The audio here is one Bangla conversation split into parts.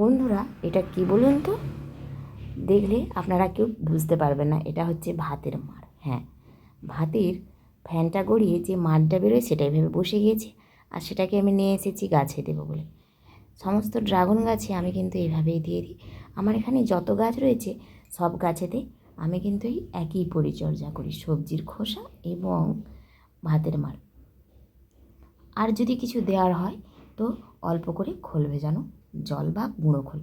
বন্ধুরা, এটা কি বলুন তো? দেখলে আপনারা কেউ বুঝতে পারবেন না, এটা হচ্ছে ভাতের মার। হ্যাঁ ভাতের ফ্যানটা গড়িয়ে যে মারটা বেরোয় সেটাই ভেবে বসে গিয়েছে, আর সেটাকে আমি নিয়ে এসেছি গাছে দেবো বলে। সমস্ত ড্রাগন গাছে আমি কিন্তু এইভাবেই দিয়ে দিই। আমার এখানে যত গাছ রয়েছে সব গাছেতে আমি কিন্তু এই একই পরিচর্যা করি, সবজির খোসা এবং ভাতের মার। আর যদি কিছু দেওয়ার হয় তো অল্প করে খোল ভেজানো জল বা গুঁড়ো খোল।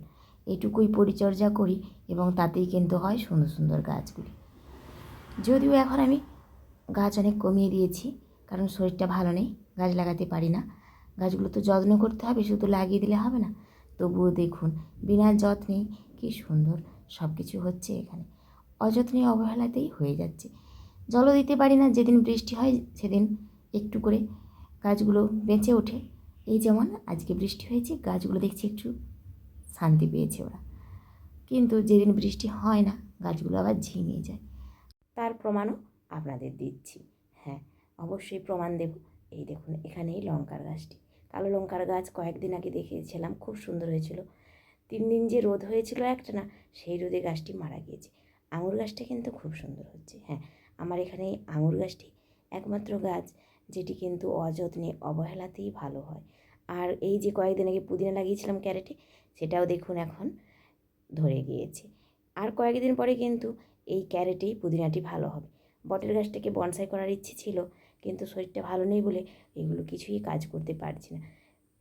এটুকুই পরিচর্যা করি এবং তাতেই কিন্তু হয় সুন্দর সুন্দর গাছগুলি। যদিও এখন আমি গাছ অনেক কমিয়ে দিয়েছি, কারণ শরীরটা ভালো নেই, গাছ লাগাতে পারি না। গাছগুলো তো যত্ন করতে হবে, শুধু লাগিয়ে দিলে হবে না। তবুও দেখুন, বিনা যত্নে কী সুন্দর সব কিছু হচ্ছে এখানে। অযত্নে অবহেলাতেই হয়ে যাচ্ছে। জলও দিতে পারি না, যেদিন বৃষ্টি হয় সেদিন একটু করে গাছগুলো বেঁচে ওঠে। এই যেমন আজকে বৃষ্টি হয়েছে, গাছগুলো দেখছি একটু শান্তি পেয়েছে ওরা। কিন্তু যেদিন বৃষ্টি হয় না, গাছগুলো আবার ঝিমিয়ে যায়। তার প্রমাণও আপনাদের দিচ্ছি। হ্যাঁ অবশ্যই প্রমাণ দেব। এই দেখুন এখানে এই লঙ্কার গাছটি। কালো লঙ্কার গাছ কয়েকদিন আগে দেখিয়েছিলাম, খুব সুন্দর হয়েছিল। তিন দিন যে রোদ হয়েছিল একটা না, সেই রোদে গাছটি মারা গিয়েছে। আঙুর গাছটা কিন্তু খুব সুন্দর হচ্ছে। হ্যাঁ আমার এখানে আঙুর গাছটি একমাত্র গাছ। যেটি কিন্তু অযত্নে অবহেলাতেই ভালো হয়। আর এই যে কয়েকদিন আগে পুদিনা লাগিয়েছিলাম ক্যারেটে, সেটাও দেখুন এখন ধরে গিয়েছে। আর কয়েকদিন পরে কিন্তু এই ক্যারেটেই পুদিনাটি ভালো হবে। বটের গাছটাকে বনসাই করার ইচ্ছে ছিল, কিন্তু শরীরটা ভালো নেই বলে এগুলো কিছুই কাজ করতে পারছি না।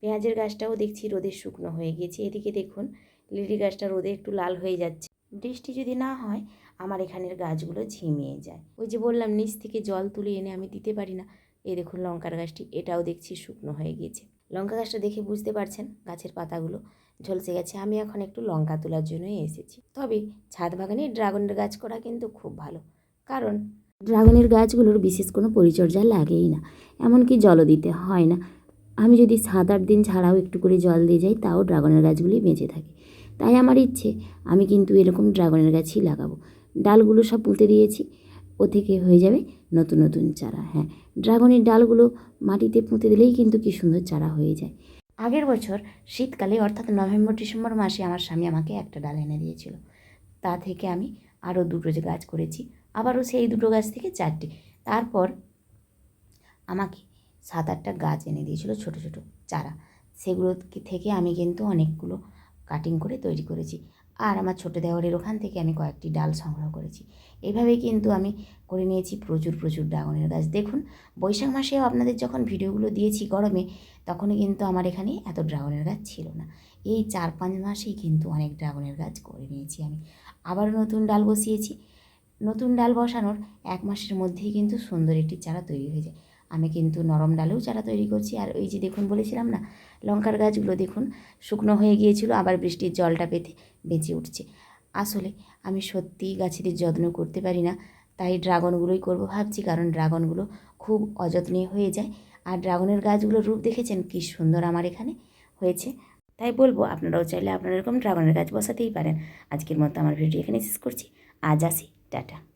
পেঁয়াজের গাছটাও দেখছি রোদে শুকনো হয়ে গিয়েছে। এদিকে দেখুন, লিলি গাছটা রোদে একটু লাল হয়ে যাচ্ছে। বৃষ্টি যদি না হয়, আমার এখানের গাছগুলো ঝিমিয়ে যায়। ওই যে বললাম, নিচ থেকে জল তুলে এনে আমি দিতে পারি না। এই দেখুন লঙ্কার গাছটি, এটাও দেখছি শুকনো হয়ে গিয়েছে। লঙ্কা গাছটা দেখে বুঝতে পারছেন গাছের পাতাগুলো ঝলসে গেছে। আমি এখন একটু লঙ্কা তোলার জন্যই এসেছি। তবে ছাদ বাগানে ড্রাগনের গাছ করা কিন্তু খুব ভালো। কারণ ড্রাগনের গাছগুলোর বিশেষ কোনো পরিচর্যা লাগেই না। এমনকি জলও দিতে হয় না। আমি যদি সাত আট দিন ছাড়াও একটু করে জল দিয়ে যাই, তাও ড্রাগনের গাছগুলি বেঁচে থাকে। তাই আমার ইচ্ছে, আমি কিন্তু এরকম ড্রাগনের গাছই লাগাবো। ডালগুলো সব পুঁতে দিয়েছি। ও থেকে হয়ে যাবে নতুন নতুন চারা হ্যাঁ। ড্রাগনের ডালগুলো মাটিতে পুঁতে দিলেই কিন্তু কী সুন্দর চারা হয়ে যায়। আগের বছর শীতকালে, অর্থাৎ নভেম্বর, ডিসেম্বর মাসে আমার স্বামী আমাকে একটা ডাল এনে দিয়েছিল। তা থেকে আমি আরও দুটো যে গাছ করেছি, আবারও সেই দুটো গাছ থেকে চারটে। তারপর আমাকে সাত আটটা গাছ এনে দিয়েছিল ছোট ছোট চারা। সেগুলো থেকে আমি কিন্তু অনেকগুলো কাটিং করে তৈরি করেছি। আর আমার ছোটো দেওয়ারের ওখান থেকে আমি কয়েকটি ডাল সংগ্রহ করেছি। এইভাবেই কিন্তু আমি করে নিয়েছি প্রচুর প্রচুর ড্রাগনের গাছ। দেখুন, বৈশাখ মাসেও আপনাদের যখন ভিডিওগুলো দিয়েছি গরমে তখনই কিন্তু আমার এখানে এত ড্রাগনের গাছ ছিল না। এই চার, পাঁচ মাসেই কিন্তু অনেক ড্রাগনের গাছ করে নিয়েছি আমি। আবার নতুন ডাল বসিয়েছি। নতুন ডাল বসানোর এক মাসের মধ্যেই কিন্তু সুন্দর একটি চারা তৈরি হয়ে যায়। আমি কিন্তু নরম ডালেও চারা তৈরি করছি। আর ওই যে দেখুন বলেছিলাম না, লঙ্কার গাছগুলো দেখুন, শুকনো হয়ে গিয়েছিল, আবার বৃষ্টির জলটা পেতে বেঁচে উঠছে। আসলে আমি সত্যিই গাছেদের যত্ন করতে পারি না, তাই ড্রাগনগুলোই করব ভাবছি, কারণ ড্রাগনগুলো খুব অযত্নে হয়ে যায়। আর ড্রাগনের গাছগুলোর রূপ দেখেছেন? কী সুন্দর আমার এখানে হয়েছে। তাই বলব, আপনারাও চাইলে আপনারা এরকম ড্রাগনের গাছ বসাতেই পারেন। আজকের মতো আমার ভিডিও এখানে শেষ করছি। আজ আসি। টাটা।